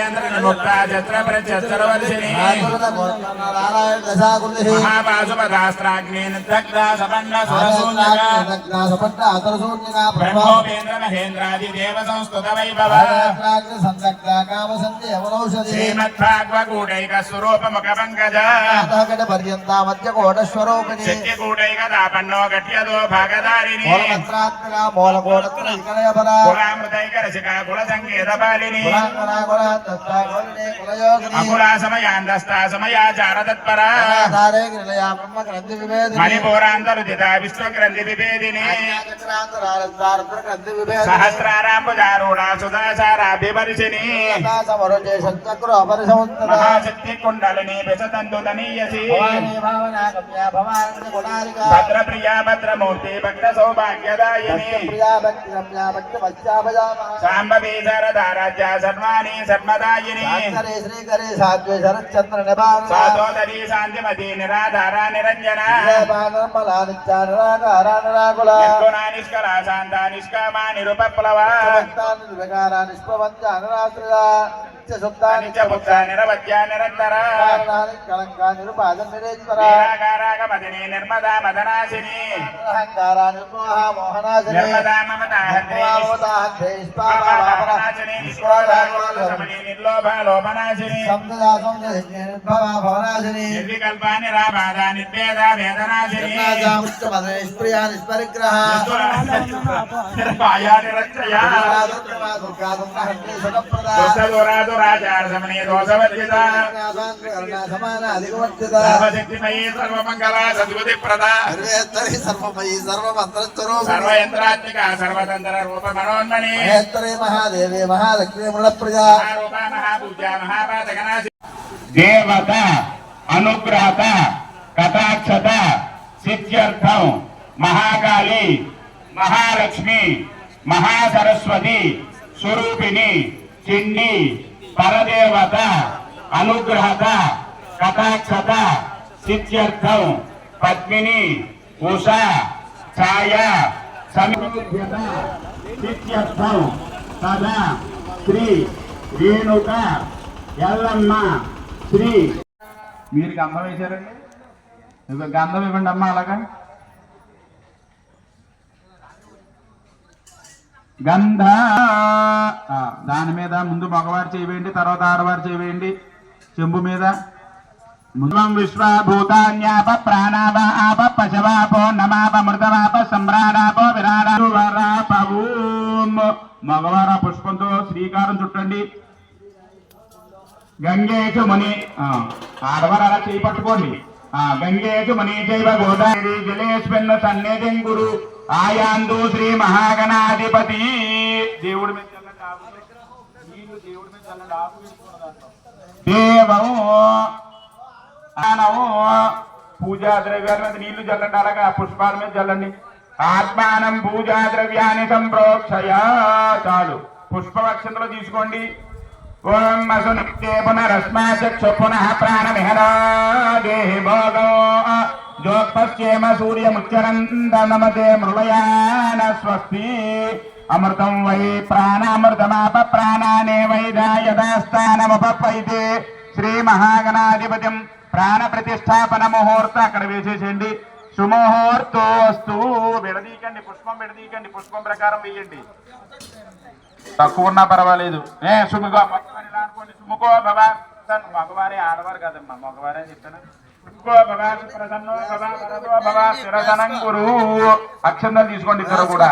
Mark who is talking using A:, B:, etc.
A: Andrés.
B: మహాపాశుపదాస్త్రాగ్నేన దగ్ధా సపన్న
A: అతరసూర్యగా
B: బ్రహ్మోపేంద్ర మహేంద్రాది దేవ సంస్కృత వైభవ శ్రీమద్భాగవకూటైక స్వరూప ముఖ పంకజ
A: కట పర్యంత మధ్య కోటస్వరూపిణి
B: శక్తికూటైక దాపన్నో గట్యదో భాగదారిణి
A: మూలమంత్రాత్మక మూలకోటత్ర వికలయపర
B: కులామృతైక రసిక కుల సంకేత పాలిని
A: కులాంగన కుల తత్వాగోళిని కులయోగిని
B: అకులా సమయాందస్తా సమయాచార తత్పర మణిపూరాంతరుదిత విశ్వగ్రంథి విభేదిని
A: సంచక్ర అపరిసముత్తర
B: మహాశక్తి కుండలిని విశతంతు తనీయసి
A: భవానీ భావనాగమ్య భవానీ గుణారిక
B: భద్రప్రియా భద్రమూర్తి భక్త సౌభాగ్యదాయిని సాంబవీ శారదారాజ్య సర్వాణి సర్మదాయిని
A: శాంకరే శ్రీకరే సాధ్వే శరత్చంద్ర నిబాన
B: సాతోదరి శాంతిమతి నిరాధార నిరంజన. నిష్కల శాంత నిష్కామా నిరుపప్లవ
A: నిష్పవంచ అనురాశ్రయ
B: నిర్మదా మదనాశిని. నిర్మదా మమతాహద్రి పాపనాశిని నిష్క్రోధాగోళసమని నిర్లోభ లోపనాశిని
A: భవనాశని
B: నిర్వికల్ప నిరాబాధ నిర్భేద వేదనాశిని
A: నిష్ప్రియా నిష్పరిగ్రహ
B: నిర్భయ నిరక్షయ
A: దుర్గా దుర్గా సుఖప్రద
B: దోషదూరాదురాచారసమని దోషవర్జిత
A: సమాన అధికవర్తిత
B: సర్వశక్తిమయీ సర్వమంగళ సద్బుద్ధి ప్రద
A: సర్వేత్తరి సర్వమయీ సర్వమంత్రస్వరూపిణి
B: సర్వయంత్రాత్మిక సర్వతంత్ర రూప మనోన్మణి
A: మహేత్తరే మహాదేవి మహాలక్ష్మీ
B: మహాపాతకనాశి దేవత అనుగ్రహత కటాక్షత సిద్ధ్యర్థం మహాకాళి మహాలక్ష్మి మహాసరస్వతి స్వరూపిణి చిన్ని పరదేవత అనుగ్రహత కటాక్షత సిద్ధ్యర్థం పద్మిని ఉష ఛాయ సమీభ్యత సిద్ధ్యర్థం తదా శ్రీ రేణుక ఎల్లమ్మ శ్రీ. మీరు గంధం వేశారండి? ఇదిగో గంధం ఇవ్వండి అమ్మ అలాగా? గంధ. దాని మీద ముందు మగవారు చేయండి తర్వాత ఆడవారు చేయండి. చెంబు మీద. ముందం విశ్వభూతాన్యాప ప్రాణాప ఆప పశవాపో నమాప మృతమాప సమ్రాడాపో విరాడాపూం. మగవార పుష్పంతో శ్రీకారం చుట్టండి. గంగేచు ముని ఆడవారు అలా చేయి పట్టుకోండి. ఆ గంగేచు ముని గోదావరి జలేస్మిన్ సన్నిధిం గురు ఆయాందు శ్రీ మహాగణాధిపతి. దేవుడి మీద దేవుడి మీద దేవము ఆనము పూజా ద్రవ్యాల మీద నీళ్ళు జల్లండి అలాగా పుష్పాల మీద జల్లండి. ఆత్మానం పూజా ద్రవ్యాన్ని సంప్రోక్షయ చాలు. పుష్పవక్షంలో తీసుకోండి. ఓం అసునిత్యే పునరస్మాచక్షు పునః ప్రాణమిహనా భోగో. జోత్పశ్చేమ సూర్యముచ్చరంత నమతే మృళయాన స్వస్తి. అమృతం వై ప్రాణామృతమాప ప్రాణానే వైదాయదాస్థానముపైతే శ్రీ మహాగణాధిపత్యం ప్రాణ ప్రతిష్టాపన ముహూర్త అక్కడ వేసేసేయండి. సుముహూర్తోస్తు విడదీయకండి పుష్పం విడదీయకండి పుష్పం ప్రకారం వేయండి తక్కువ ఉన్నా పర్వాలేదు. ఏ సుముకో అనుకోండి. సుముకో భవ మగవారే ఆడవారు కదమ్మా మగవారే చెప్తాను. అక్షంతలు తీసుకోండి ఇద్దరు కూడా.